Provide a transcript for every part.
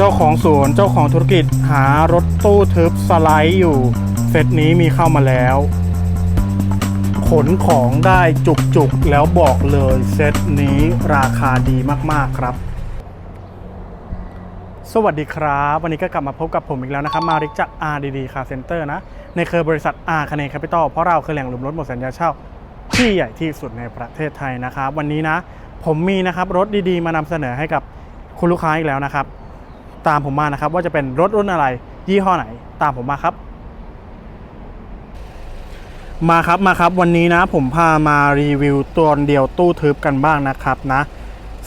เจ้าของสวนเจ้าของธุรกิจหารถตู้ทึบสไลด์อยู่ เซตนี้มีเข้ามาแล้ว ขนของได้จุกๆ แล้วบอกเลยเซตนี้ราคาดีมากๆครับ สวัสดีครับ วันนี้ก็กลับมาพบกับผมอีกแล้วนะครับ มาริกจาก RDD Car Center นะ ในเครือบริษัท R c a n e Capital เพราะเราคือแหล่งรวมรถหมดสัญญาเช่าที่ใหญ่ที่สุดในประเทศไทยนะครับ วันนี้นะ ผมมีนะครับรถดีๆ มานำเสนอให้กับคุณลูกค้าอีกแล้วนะครับ ตามผมมานะครับ ว่าจะเป็นรถรุ่นอะไร ยี่ห้อไหน ตามผมมาครับ มาครับมาครับ วันนี้นะ ผมพามารีวิวตัวเดียวตู้ทึบกันบ้างนะครับนะ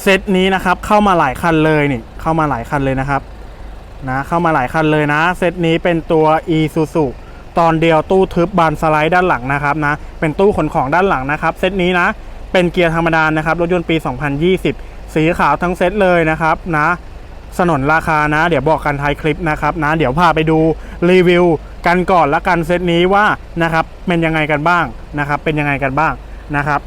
เซตนี้นะครับเข้ามาหลายคันเลยนี่เข้ามาหลายคันเลยนะครับนะเข้ามาหลายคันเลยนะ เซตนี้เป็นตัว e s u s u ตอนเดียวตู้ทึบบานสไลด์ด้านหลังนะครับนะเป็นตู้ขนของด้านหลังนะครับ เซตนี้นะเป็นเกียร์ธรรมดานะครับรถยนต์ปี 2020 สีขาวทั้งเซตเลยนะครับนะ สนนราคานะ เดี๋ยวบอกกันท้ายคลิปนะครับนะเดี๋ยวพาไปดูรีวิวกันก่อนละกันเซตนี้ว่านะครับเป็นยังไงกันบ้างนะครับ เป็นยังไงกันบ้างนะครับ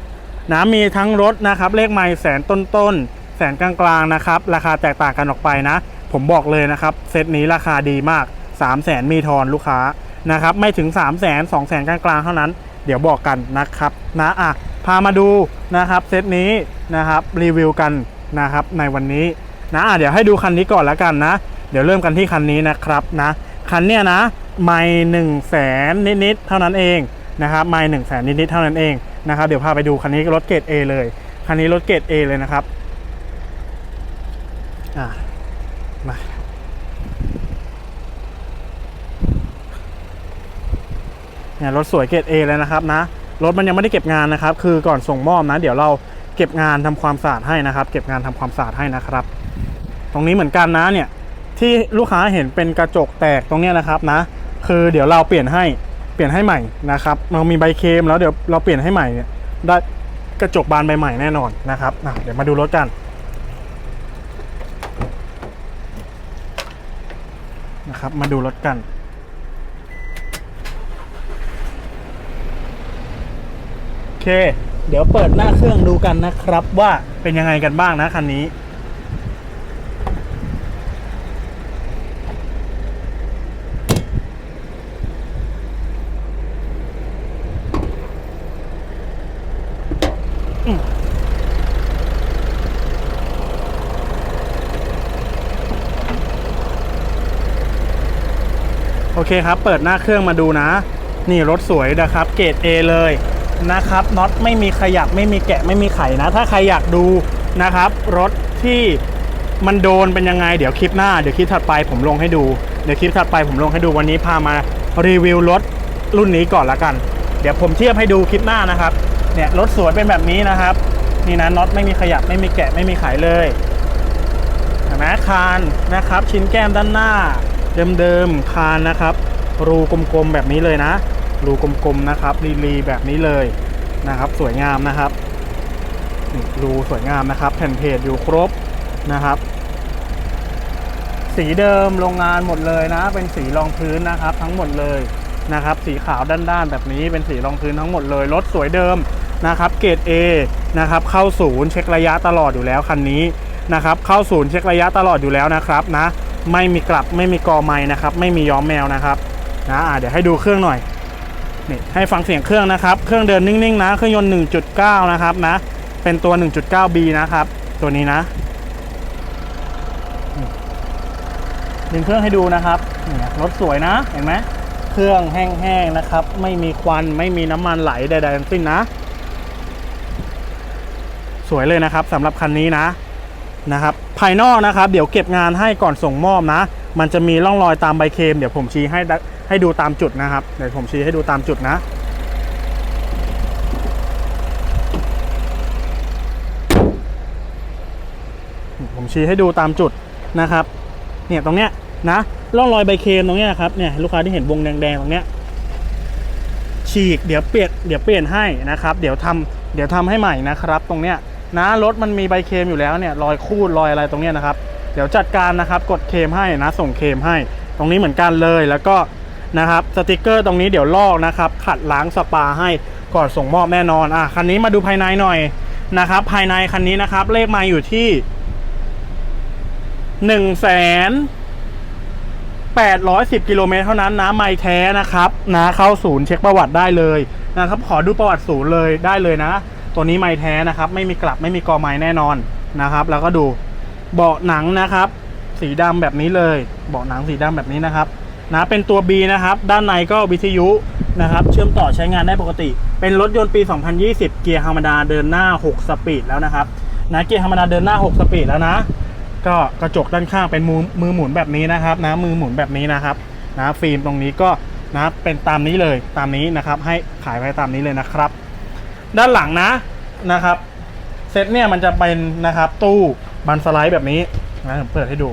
นะมีทั้งรถนะครับ เลขไมล์แสนต้นๆแสนกลางๆนะครับ ราคาแตกต่างกันออกไปนะ ผมบอกเลยนะครับเซตนี้ราคาดีมาก 3 0 0แสนมีทอนลูกค้านะครับ ไม่ถึง 3 0 0แสน2 0 0แสนกลางๆเท่านั้น เดี๋ยวบอกกันนะครับนะอะพามาดูนะครับเซตนี้นะครับรีวิวกันนะครับในวันนี้ นะเดี๋ยวให้ดูคันนี้ก่อนแล้วกันนะ เดี๋ยวเริ่มกันที่คันนี้นะครับนะคันเนี้ยนะไม่หนึ่งแสนนิดๆเท่านั้นเองนะครับไม่หนึ่งแสนนิดๆเท่านั้นเองนะครับเดี๋ยวพาไปดูคันนี้รถเกรด A เลยคันนี้รถเกรด A เลยนะครับอะมาเนี่ยรถสวยเกรด A เลยนะครับนะรถมันยังไม่ได้เก็บงานนะครับ คือก่อนส่งมอบนะ เดี๋ยวเราเก็บงานทำความสะอาดให้นะครับ เก็บงานทำความสะอาดให้นะครับ ตรงนี้เหมือนกันนะเนี่ยที่ลูกค้าเห็นเป็นกระจกแตกตรงนี้นะครับนะ คือเดี๋ยวเราเปลี่ยนให้เปลี่ยนให้ใหม่นะครับเรามีใบเคมแล้วเดี๋ยวเราเปลี่ยนให้ใหม่เนี่ยได้กระจกบานใบใหม่แน่นอนนะครับอะเดี๋ยวมาดูรถกันนะครับมาดูรถกันโอเค เดี๋ยวเปิดหน้าเครื่องดูกันนะครับว่าเป็นยังไงกันบ้างนะคันนี้ โอเคครับ เปิดหน้าเครื่องมาดูนะ นี่รถสวยนะครับ เกรด A เลยนะครับน็อตไม่มีขยับไม่มีแกะไม่มีไขนะ ถ้าใครอยากดูนะครับ รถที่มันโดนเป็นยังไง เดี๋ยวคลิปหน้า เดี๋ยวคลิปถัดไปผมลงให้ดู เดี๋ยวคลิปถัดไปผมลงให้ดูวันนี้พามารีวิวรถรุ่นนี้ก่อนละกัน เดี๋ยวผมเทียบให้ดูคลิปหน้านะครับ เนี่ยรถสวยเป็นแบบนี้นะครับ นี่นะน็อตไม่มีขยับไม่มีแกะไม่มีไขเลยเห็นไหมคานนะครับ ชิ้นแก้มด้านหน้า เดิมๆคานนะครับ รูกลมๆแบบนี้เลยนะ รูกลมๆนะครับรีๆแบบนี้เลยนะครับ สวยงามนะครับรูสวยงามนะครับ แผ่นเพจอยู่ครบนะครับสีเดิมโรงงานหมดเลยนะ เป็นสีรองพื้นนะครับ ทั้งหมดเลยนะครับ สีขาวด้านๆแบบนี้เป็นสีรองพื้นทั้งหมดเลยรถสวยเดิมนะครับ เกรด A นะครับ เข้าศูนย์เช็คระยะตลอดอยู่แล้วคันนี้นะครับ เข้าศูนย์เช็คระยะตลอดอยู่แล้วนะครับนะ ไม่มีกลับไม่มีกอไม้นะครับ ไม่มีย้อมแมวนะครับนะะเดี๋ยวให้ดูเครื่องหน่อยนี่ให้ฟังเสียงเครื่องนะครับ เครื่องเดินนิ่งๆนะ เครื่องยนต์ 1.9 นะครับนะ เป็นตัว 1.9B นะครับ ตัวนี้นะดึงเครื่องให้ดูนะครับเนี่ยรถสวยนะ เห็นไหมเครื่องแห้งๆนะครับ ไม่มีควัน ไม่มีน้ำมันไหลใดๆทั้งสิ้นนะ สวยเลยนะครับสำหรับคันนี้นะ นะครับ ภายนอกนะครับ เดี๋ยวเก็บงานให้ก่อนส่งมอบนะ มันจะมีร่องรอยตามใบเคม เดี๋ยวผมชี้ให้ด้ให้ดูตามจุดนะครับ เดี๋ยวผมชี้ให้ดูตามจุดนะผมชี้ให้ดูตามจุดนะครับ เนี่ยตรงเนี้ยนะร่องรอยใบเคมตรงเนี้ยครับเนี่ยลูกค้าที่เห็นวงแดงๆตรงเนี้ยฉีกเดี๋ยวเปลี่ยนเดี๋ยวเปลี่ยนให้นะครับ เดี๋ยวทำเดี๋ยวทำให้ใหม่นะครับ ตรงเนี้ย นะรถมันมีใบเคมอยู่แล้วเนี่ยรอยคูดรอยอะไรตรงเนี้ยนะครับ เดี๋ยวจัดการนะครับกดเคมให้นะส่งเคมให้ ตรงนี้เหมือนกันเลยแล้วก็นะครับสติกเกอร์ตรงนี้เดี๋ยวลอกนะครับขัดล้างสปาให้ก่อนส่งมอบแน่นอนอะคันนี้มาดูภายในหน่อยนะครับ ภายในคันนี้นะครับเลขไมาอยู่ที่หนึ่งแสนแปดร้อยสิบกิโลเมตรเท่านั้นนะไม่แท้นะครับนะเข้าศูนย์เช็คประวัติได้เลยนะครับขอดูประวัติศูนย์เลยได้เลยนะ ตัวนี้ไม่แท้นะครับ ไม่มีกลับไม่มีกอไม้แน่นอนนะครับ แล้วก็ดูเบาะหนังนะครับ สีดำแบบนี้เลยเบาะหนังสีดำแบบนี้นะครับนะเป็นตัว B นะครับ ด้านในก็วิทยุนะครับ เชื่อมต่อใช้งานได้ปกติ เป็นรถยนต์ปี 2020 เกียร์ธรรมดาเดินหน้า 6 สปีดแล้วนะครับนะเกียร์ธรรมดาเดินหน้า 6 สปีดแล้วนะ ก็กระจกด้านข้างเป็นมือมือหมุนแบบนี้นะครับนะมือหมุนแบบนี้นะครับนะฟิล์มตรงนี้ก็นะเป็นตามนี้เลยตามนี้นะครับ ให้ขายไว้ตามนี้เลยนะครับ ด้านหลังนะนะครับเซตเนี่ยมันจะเป็นนะครับ ตู้บันสไลด์แบบนี้นะผมเปิดให้ดู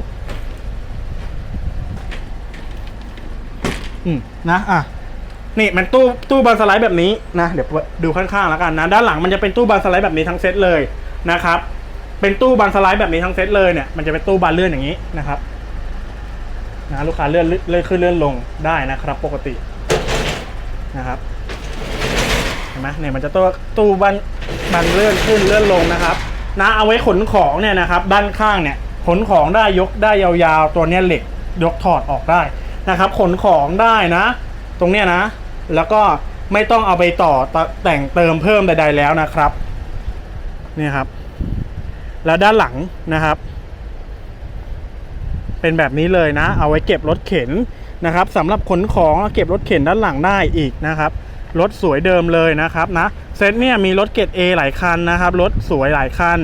อืมนะอะนี่มันตู้ตู้บันสไลด์แบบนี้นะเดี๋ยวดูข้างๆแล้วกันนะด้านหลังมันจะเป็นตู้บันสไลด์แบบนี้ทั้งเซตเลยนะครับ เป็นตู้บันสไลด์แบบนี้ทั้งเซตเลยเนี่ยมันจะเป็นตู้บานเลื่อนอย่างนี้นะครับนะลูกค้าเลื่อนเลื่อนขึ้นเลื่อนลงได้นะครับ ปกตินะครับ ไหมเนี่ยมันจะตู้ตู้บันบันเลื่อนขึ้นเลื่อนลงนะครับนะเอาไว้ขนของเนี่ยนะครับด้านข้างเนี่ยขนของได้ยกได้ยาวๆ ตัวเนี้ยเหล็กยกถอดออกได้นะครับ ขนของได้นะ ตรงเนี้ยนะ แล้วก็ไม่ต้องเอาไปต่อแต่งเติมเพิ่มใด ๆ แล้วนะครับเนี่ยครับ แล้วด้านหลังนะครับ เป็นแบบนี้เลยนะ เอาไว้เก็บรถเข็นนะครับสำหรับขนของเก็บรถเข็นด้านหลังได้อีกนะครับ รถสวยเดิมเลยนะครับนะเซตเนี่ยมีรถเกรด A หลายคันนะครับรถสวยหลายคัน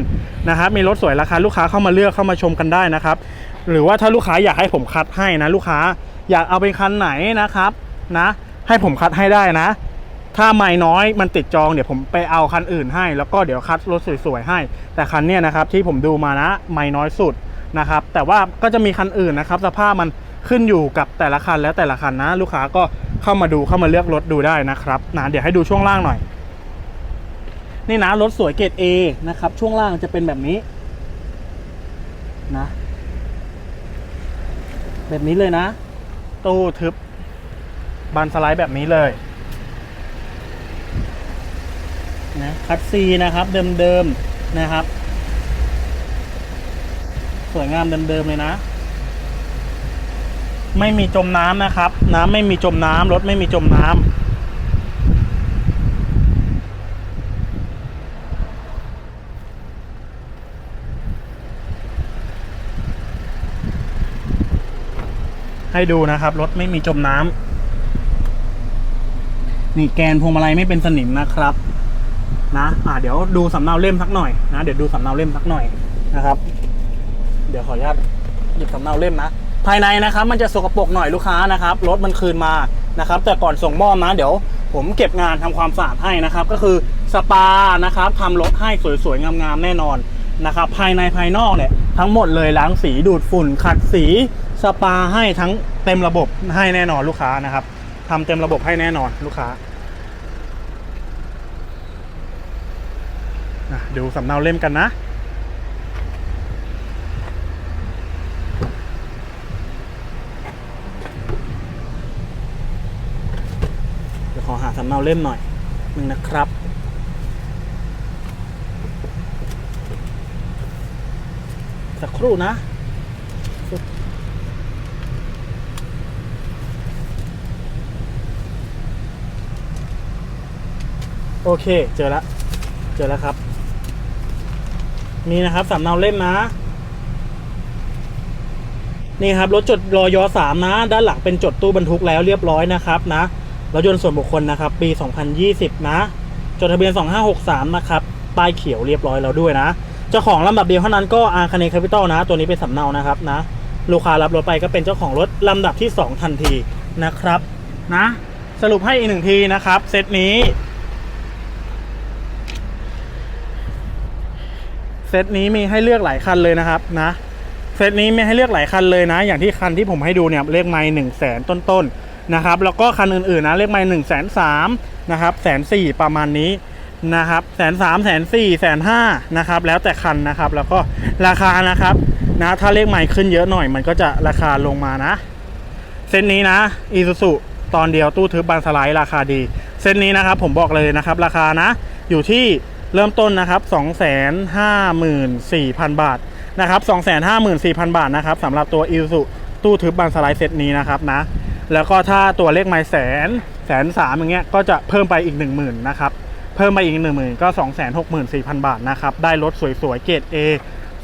นะครับมีรถสวยราคาลูกค้าเข้ามาเลือกเข้ามาชมกันได้นะครับ หรือว่าถ้าลูกค้าอยากให้ผมคัดให้นะลูกค้าอยากเอาเป็นคันไหนนะครับนะให้ผมคัดให้ได้นะ ถ้าไม่น้อยมันติดจองเดี๋ยวผมไปเอาคันอื่นให้ แล้วก็เดี๋ยวคัดรถสวยๆให้ แต่คันเนี้ยนะครับที่ผมดูมานะไม่น้อยสุดนะครับแต่ว่าก็จะมีคันอื่นนะครับ สภาพมัน ขึ้นอยู่กับแต่ละคันแล้วแต่ละคันนะ ลูกค้าก็เข้ามาดูเข้ามาเลือกรถดูได้นะครับนะเดี๋ยวให้ดูช่วงล่างหน่อย นี่นะรถสวยเกรด A นะครับ ช่วงล่างจะเป็นแบบนี้นะ แบบนี้เลยนะ ตู้ทึบบานสไลด์แบบนี้เลยนะคัดซีนะครับเดิมๆนะครับ สวยงามเดิมๆเลยนะ ไม่มีจมน้ำนะครับ น้ำไม่มีจมน้ำรถไม่มีจมน้ำให้ดูนะครับ รถไม่มีจมน้ำนี่แกนพวงมาลัยไม่เป็นสนิมนะครับ นะอ่าเดี๋ยวดูสำเนาเล่มสักหน่อยนะเดี๋ยวดูสำเนาเล่มสักหน่อยนะครับ เดี๋ยวขออนุญาตหยิบสำเนาเล่มนะ ภายในนะครับ มันจะสกปรกหน่อยลูกค้านะครับรถมันคืนมานะครับ แต่ก่อนส่งมอบนะเดี๋ยว ผมเก็บงานทำความสะอาดให้นะครับ ก็คือสปานะครับทำรถให้สวยๆงามๆแน่นอนนะครับ ภายในภายนอกเนี่ยทั้งหมดเลยล้างสีดูดฝุ่น ขัดสีสปาให้ทั้งเต็มระบบให้แน่นอนลูกค้านะครับทำเต็มระบบให้แน่นอนลูกค้าดูสำเนาเล่มกันนะ เดี๋ยวขอหาสำเนาเล่มหน่อยหนึ่งนะครับ สักครู่นะโอเค เจอแล้ว เจอแล้วครับนี่นะครับสำเนาเล่มนะ นี่ครับรถจดรอยสามนะ ด้านหลังเป็นจดตู้บรรทุกแล้วเรียบร้อยนะครับนะ รถยนต์ส่วนบุคคลนะครับ ปี 2020 นะ จดทะเบียน 2563 นะครับ ป้ายเขียวเรียบร้อยแล้วด้วยนะ เจ้าของลำดับเดียวเท่านั้นก็อาคาเนคาพิตอลนะ ตัวนี้เป็นสำเนานะครับนะ ลูกค้ารับรถไปก็เป็นเจ้าของรถลำดับที่ 2 ทันทีนะครับนะ สรุปให้อีกหนึ่งทีนะครับ เซตนี้ เซตนี้มีให้เลือกหลายคันเลยนะครับนะ เซตนี้มีให้เลือกหลายคันเลยนะ อย่างที่คันที่ผมให้ดูเนี่ยเลขไม้หนึ่งแสนต้นๆ นะครับแล้วก็คันอื่นๆนะเลขไม้หนึ่งแสนสามนะครับแสนสี่ประมาณนี้นะครับแสนสามแสนสี่แสนห้านะครับแล้วแต่คันนะครับแล้วก็ราคานะครับนะถ้าเลขไม้ขึ้นเยอะหน่อยมันก็จะราคาลงมานะ เส้นนี้นะอีซูซุตอนเดียวตู้ทึบบานสไลด์ราคาดี เส้นนี้นะครับผมบอกเลยนะครับ ราคานะอยู่ที่เริ่มต้นนะครับ 254,000 บาทนะครับ254,000 บาทนะครับสำหรับตัว i s u ตู้ทึบบานสไลด์เซตนี้นะครับนะ แล้วก็ถ้าตัวเลขไมล์แสนแสนสามอย่างเงี้ยก็จะเพิ่มไปอีก 1 0,000นะครับเพิ่มไปอีก 1 0,000 ก็ 264,000 บาทนะครับได้รถสวยๆเกรด A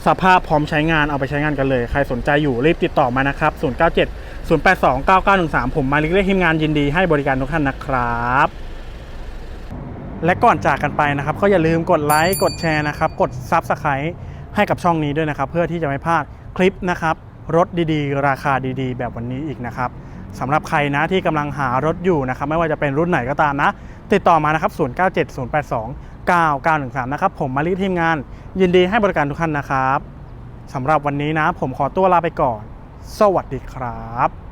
สภาพพร้อมใช้งานเอาไปใช้งานกันเลย ใครสนใจอยู่รีบติดต่อมานะครับ 097 082 9913 ผมมาลิกเรียกทีมงานยินดีให้บริการทุกท่านนะครับ และก่อนจากกันไปนะครับ ก็อย่าลืมกดไลค์กดแชร์นะครับ กด Subscribe ให้กับช่องนี้ด้วยนะครับ เพื่อที่จะไม่พลาดคลิปนะครับ รถดีๆ ราคาดีๆ แบบวันนี้อีกนะครับสำหรับใครนะที่กำลังหารถอยู่นะครับไม่ว่าจะเป็นรุ่นไหนก็ตามนะ ติดต่อมานะครับ 097082 9913 นะครับ ผมมาลีทีมงาน ยินดีให้บริการทุกท่านนะครับสำหรับวันนี้นะ ผมขอตัวลาไปก่อน สวัสดีครับ